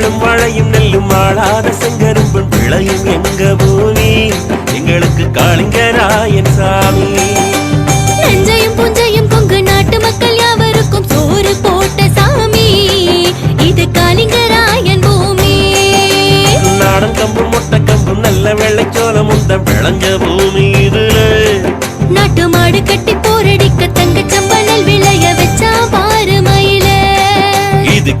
மழையும் நெல்லும் ஆளாத செங்கரும்பும் விளையும் எங்க பூமி? எங்களுக்கு காளிங்கராயன் சாமி. நஞ்சையும் புஞ்சையும் கொங்கு நாட்டு மக்கள் யாவருக்கும் சோறு போட்ட சாமி. இது காளிங்கராயன் பூமி. நாடன் கம்பும் மொட்டை கம்பும் நல்ல வெள்ளைச்சோளமும் தான் விளைஞ்ச பூமி இதுல.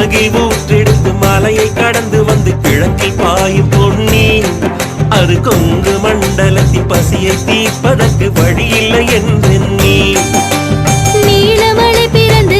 குடகில் ஊற்றெடுத்து மலையை கடந்து வந்து கிழக்கில் பாயும் பொன்னி அது கொங்கு மண்டலத்தின் பசியை தீர்ப்பதற்கு வழியில்லை என்றெண்ணி நீலமலை பிறந்து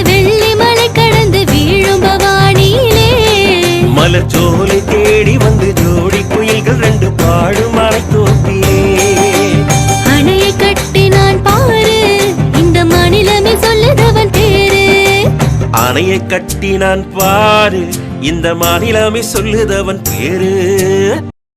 அணையை கட்டினான் பாரு. இந்த மாநிலமே சொல்லுதவன் பேரு.